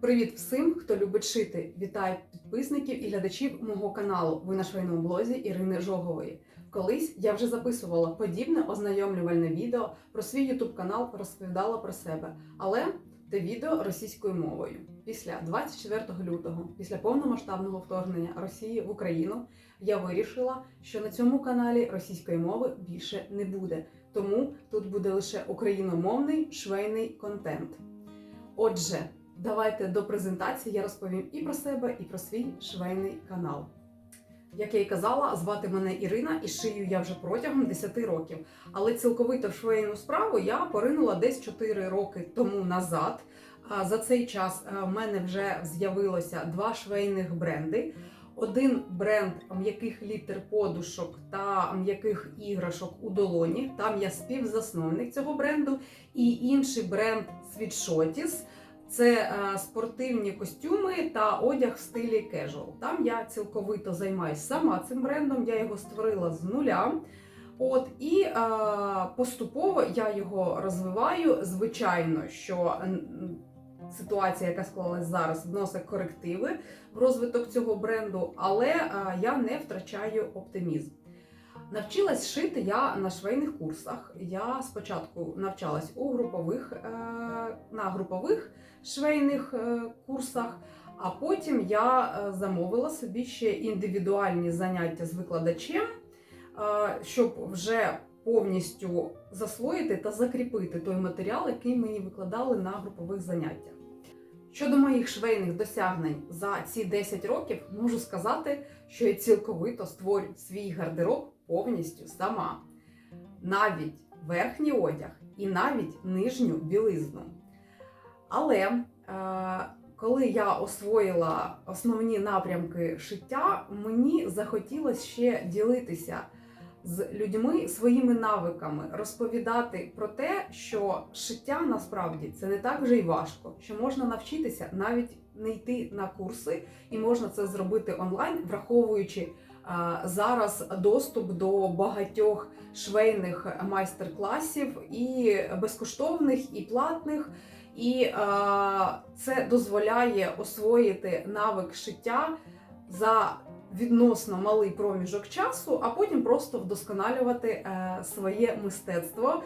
Привіт всім, хто любить шити. Вітаю підписників і глядачів мого каналу. Ви на швейному блозі Ірини Жогової. Колись я вже записувала подібне ознайомлювальне відео про свій ютуб канал, розповідала про себе. Але те відео російською мовою. Після 24 лютого, після повномасштабного вторгнення Росії в Україну, я вирішила, що на цьому каналі російської мови більше не буде. Тому тут буде лише україномовний швейний контент. Отже, давайте до презентації я розповім і про себе, і про свій швейний канал. Як я й казала, звати мене Ірина і шию я вже протягом 10 років. Але цілковито в швейну справу я поринула десь 4 роки тому назад. За цей час е, в мене вже з'явилося два швейних бренди. Один бренд м'яких літер подушок та м'яких іграшок у долоні. Там я співзасновник цього бренду. І інший бренд Світшотіс. Це е, спортивні костюми та одяг в стилі casual. Там я цілковито займаюся сама цим брендом. Я його створила з нуля. От і е, поступово я його розвиваю. Звичайно, що ситуація, яка склалась зараз, вносить корективи в розвиток цього бренду, але е, я не втрачаю оптимізм. Навчилась шити я на швейних курсах. Я спочатку навчалась у групових е, на групових швейних е, курсах, а потім я е, замовила собі ще індивідуальні заняття з викладачем, щоб вже повністю засвоїти та закріпити той матеріал, який мені викладали на групових заняттях. Щодо моїх швейних досягнень за ці 10 років, можу сказати, що я цілковито створю свій гардероб повністю сама. Навіть верхній одяг і навіть нижню білизну. Але е, коли я освоїла основні напрямки шиття, мені захотілося ще ділитися з людьми своїми навиками, розповідати про те, що шиття насправді це не так вже й важко, що можна навчитися навіть не йти на курси, і можна це зробити онлайн, враховуючи зараз доступ до багатьох швейних майстер-класів, і безкоштовних, і платних. І це дозволяє освоїти навик шиття за відносно малий проміжок часу, а потім просто вдосконалювати е, своє мистецтво,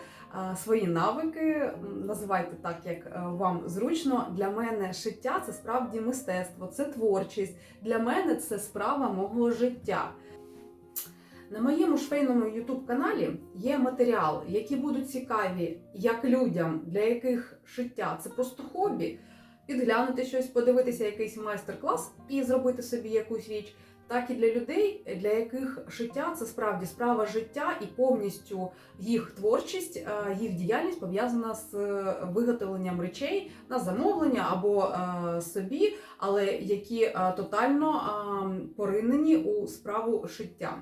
е, свої навики. Називайте так, як е, вам зручно. Для мене шиття це справді мистецтво, це творчість. Для мене це справа мого життя. На моєму швейному youtube каналі є матеріали, які будуть цікаві як людям, для яких шиття це просто хобі, підглянути щось, подивитися якийсь майстер-клас і зробити собі якусь річ, так і для людей, для яких шиття це справді справа життя і повністю їх творчість, їх діяльність пов'язана з е, виготовленням речей на замовлення або е, собі, але які е, тотально поринені у справу шиття.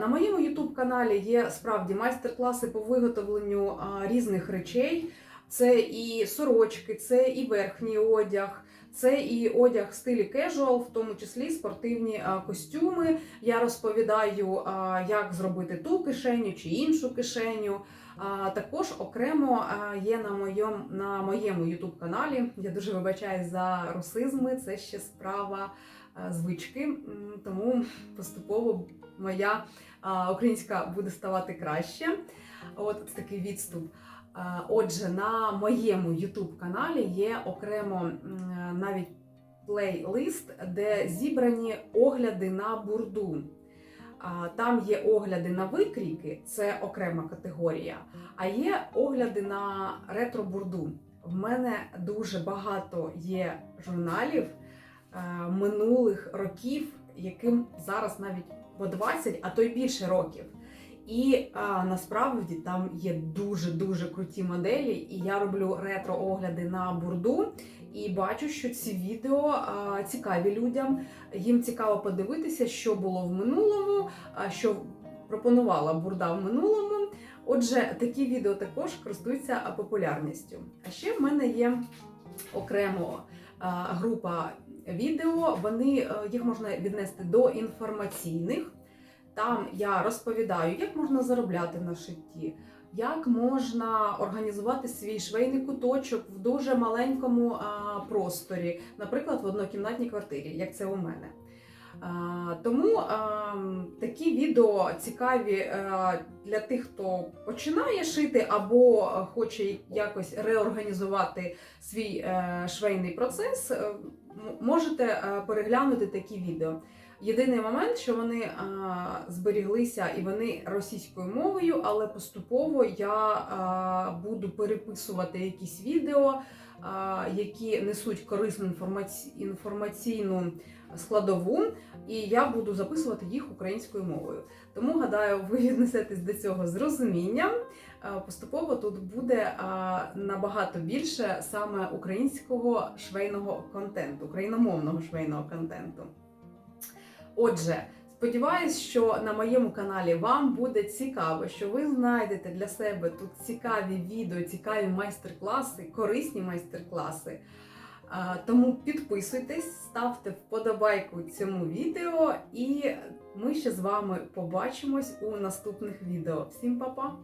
На моєму youtube каналі є справді майстер-класи по виготовленню різних речей. Це і сорочки, це і верхній одяг, це і одяг в стилі casual, в тому числі спортивні костюми. Я розповідаю, як зробити ту кишеню чи іншу кишеню. Також окремо є на моєму на моєму youtube каналі. Я дуже вибачаюсь за русизми. Це ще справа звички, тому поступово моя українська буде ставати краще. От такий відступ. Отже, на моєму youtube каналі є окремо навіть плейлист, де зібрані огляди на бурду. Там є огляди на викрійки, це окрема категорія. А є огляди на ретро-бурду. В мене дуже багато є журналів е, минулих років, яким зараз навіть по 20, а то й більше років. І а, насправді там є дуже дуже круті моделі, і я роблю ретро-огляди на бурду. І бачу, що ці відео цікаві людям. Їм цікаво подивитися, що було в минулому, а, що пропонувала бурда в минулому. Отже, такі відео також користуються популярністю. А ще в мене є окремо група відео. Вони е, їх можна віднести до інформаційних. Там я розповідаю, як можна заробляти на шитті, як можна організувати свій швейний куточок в дуже маленькому а, просторі, наприклад, в однокімнатній квартирі, як це у мене. А, Тому а, такі відео цікаві а, для тих, хто починає шити або хоче якось реорганізувати свій е, швейний процес. Е, Можете е, переглянути такі відео. Єдиний момент, що вони а, зберіглися і вони російською мовою, але поступово я а, буду переписувати якісь відео, а, які несуть корисну інформаці... інформаційну складову, і я буду записувати їх українською мовою. Тому гадаю, ви віднесетесь до цього з розумінням. Поступово тут буде а, набагато більше саме українського швейного контенту, україномовного швейного контенту. Отже, сподіваюсь, що на моєму каналі вам буде цікаво, що ви знайдете для себе тут цікаві відео, цікаві майстер-класи, корисні майстер-класи. Тому підписуйтесь, ставте вподобайку цьому відео, і ми ще з вами побачимось у наступних відео. Всім па-па!